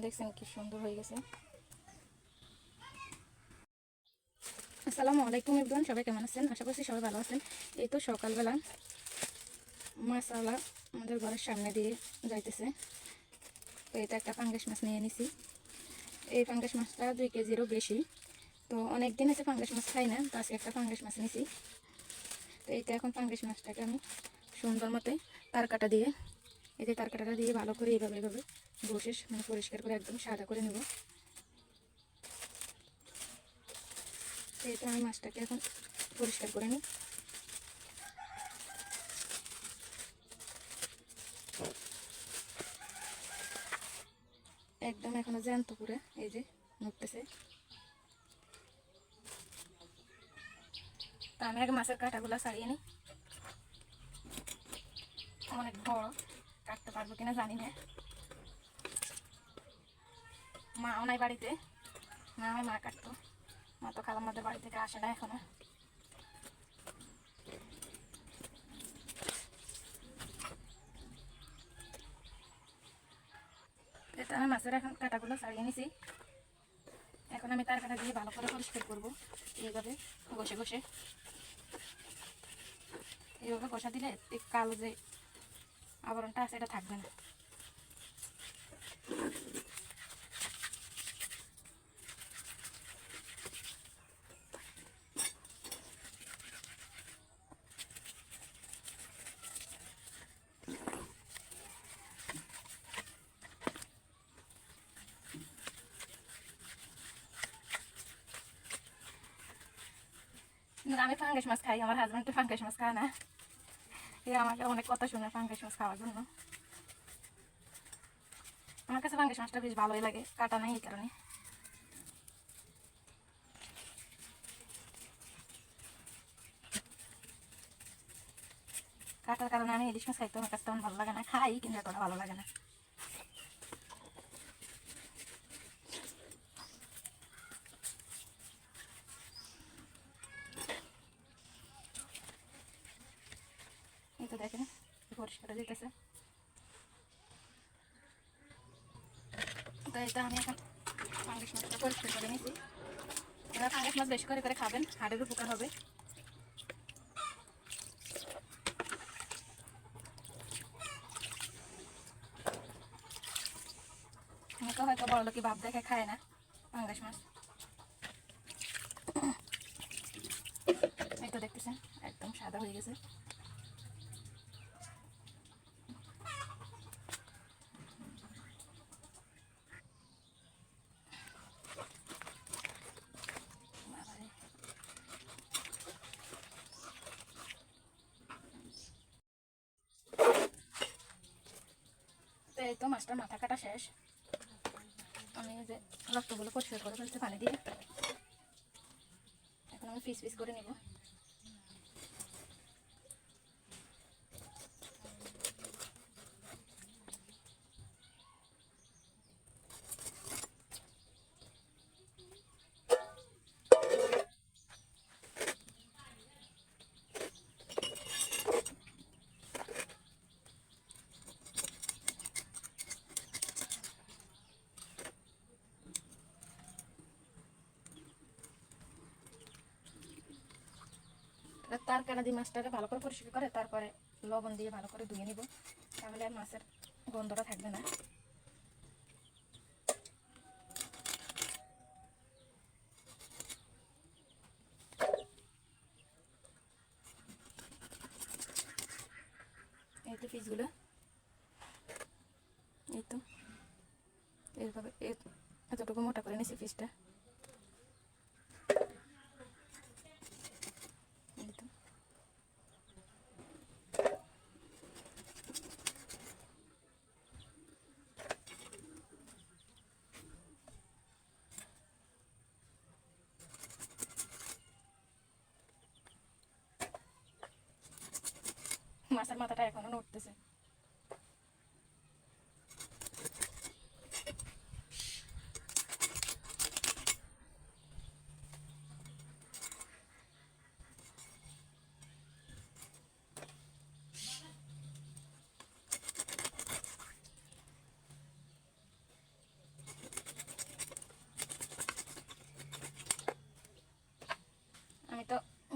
দেখছেন কি সুন্দর হয়ে গেছে। আসসালামু আলাইকুম ইবরান সবাই কেমন আছেন? আশা করছি সবাই ভালো আছেন। এই তো সকালবেলা মাছালা আমাদের ঘরের সামনে দিয়ে যাইতেছে। তো এটা একটা পাঙ্গাস মাছ নিয়ে নিছি এই পাঙ্গাস মাছটা দুই কেজিরও বেশি। তো অনেক দিন আছে পাঙ্গাস মাছ খাই না, তো আজকে একটা পাঙ্গাস মাছ নিছি তো এইটা এখন পাঙ্গাস মাছটাকে আমি সুন্দর মতো তার কাটা দিয়ে এই যে তার কাটাটা দিয়ে ভালো করে এইভাবে এইভাবে বসে মানে পরিষ্কার করে একদম সাদা করে নেব। তো আমি মাছটাকে এখন পরিষ্কার করে নিই। একদম এখনও জ্যান্ত করে এই যে নড়তেছে আমি আগে মাছের কাঁটাগুলো ছাড়িয়ে নিই। অনেক বড়। কাটতে পারব কিনা জানি না। মাও নাই বাড়িতে। না মা কাটতো। মা তো খালার মধ্যে বাড়ি থেকে আসে না এখনও। আমি মাছের এখন কাটাগুলো ছাড়িয়ে নিছি, এখন আমি তার কাটা দিয়ে ভালো করে পরিষ্কার করব। এইভাবে ঘষে ঘষে। এইভাবে ঘষা দিলে কালো যে আবরণটা আছে, এটা থাকবে না। আমি ফাঙ্গাস মাছ খাই, আমার হাজব্যান্ড তো ফাঙ্গাস মাছ খায় না। এ আমাকে অনেক কথা মাছ খাওয়ার জন্য। আমার কাছে ফাঙ্গাস মাছটা বেশ ভালোই লাগে, কাটা নাই এই কারণে। কাটার কারণে আমি ইলিশ মাছ খাইতে আমার কাছে তেমন ভালো লাগে না, খাই কিন্তু এতটা ভালো লাগে না। দেখেন পরিষ্কার দিতেছে তো এটা আমি এখন মাছটা পরিষ্কার করে নিয়েছি এবার মাছ বেশি করে করে খাবেন উপকার হবে। হয়তো বড় লোকি ভাব দেখে খায় না পাঙ্গাস মাছ। দেখতেছেন, একদম সাদা হয়ে গেছে বাবারে। তো তো মাছটার মাথা কাটা শেষ। আমি যে রক্তগুলো পরিষ্কার করে ফেলতে পানি দিয়ে এখন আমি পিস পিস করে নেব। তার কাটা দিয়ে মাছটাকে ভালো করে পরিষ্কার করে, তারপরে লবণ দিয়ে ভালো করে ধুয়ে নিব। তাহলে মাছের গন্ধটা থাকবে না। এই তো পিসগুলো। এই তো। এইভাবে এতটুকু মোটা করে নিয়েছি পিসটা। মাছের মাথাটা এখনও নড়তেছে।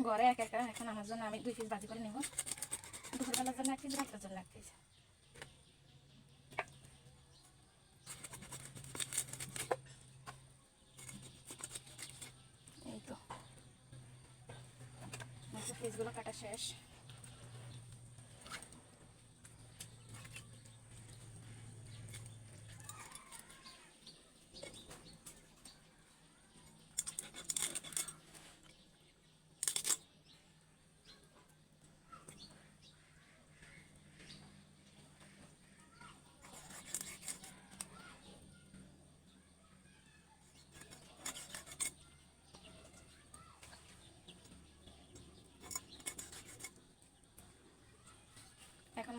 ঘরে এক একা, এখন আমার জন্য আমি দুই পিস বাজি করে নেব। দুপুরবেলার জন্য এক পিস রাতের জন্য এই তো। কাটা শেষ?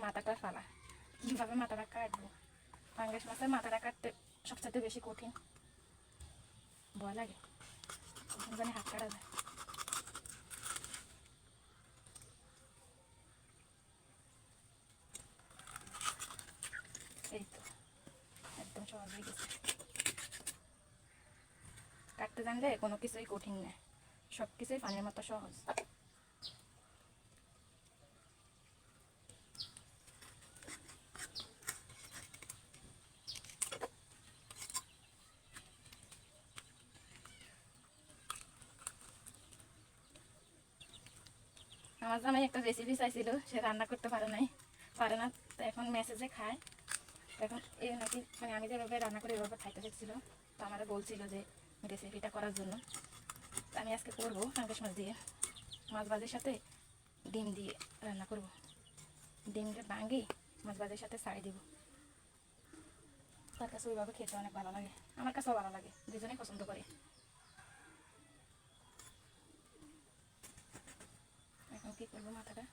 মাথাটা ফালা। কীভাবে মাথাটা কাটবো? পাঙ্গাস মাছের মাথাটা কাটতে সবচেয়ে বেশি কঠিন। ভয় লাগে। জানি হাত কাটা যায়। এই তো, একদম সহজ হয়ে গেছে। কাটতে জানলে কোনো কিছুই কঠিন না সব কিছুই পানির মতো সহজ। আমার জামাই একটা রেসিপি চাইছিল, সে রান্না করতে পারে নাই। পারে না, তো এখন মেসেজে খায়। এখন এই নাকি মানে আমি যেভাবে রান্না করে এভাবে খাইতে শিখছিল তো আমার বলছিল যে রেসিপিটা করার জন্য। আমি আজকে করব পাঙ্কাশ মাছ দিয়ে। মাছ ভাজির সাথে ডিম দিয়ে রান্না করব। ডিমটা ভাঙি, মাছ ভাজির সাথে ছাড়ি দিব। তার কাছে ওইভাবে খেতে অনেক ভালো লাগে। আমার কাছেও ভালো লাগে, দুজনেই পছন্দ করি এখন কি করব মাথাটা?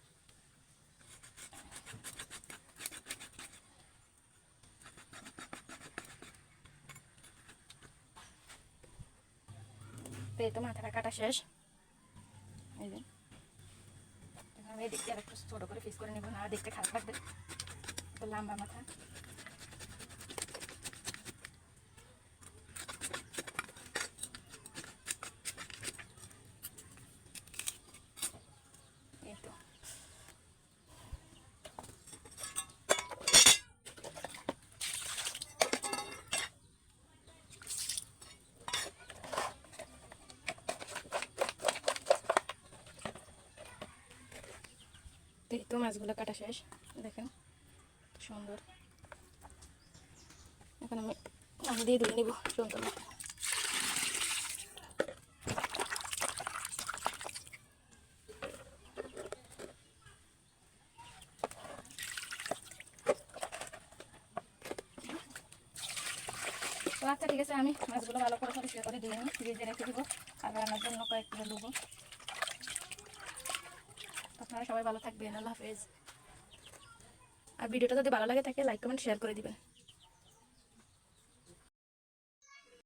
তো মাথাটা কাটা শেষ। এই যে। আর একটু ছোটো করে ফিস করে নেব, না দেখতে খারাপ লাগবে। তো লম্বা মাথা এই তো তো মাছগুলো কাটা শেষ। দেখেন, সুন্দর। এখন আমি আমি দিয়ে ধুয়ে নিব, সুন্দর আচ্ছা ঠিক আছে, আমি মাছগুলো ভালো করে পরিষ্কার করে দিয়ে নিই, ফ্রিজে রেখে দিব, আর রান্নার জন্য কয়েক কিলো দেবো আপনারা সবাই ভালো থাকবেন, আল্লাহ হাফেজ। আর ভিডিওটা যদি ভালো লাগে থাকে লাইক কমেন্ট শেয়ার করে দিবেন।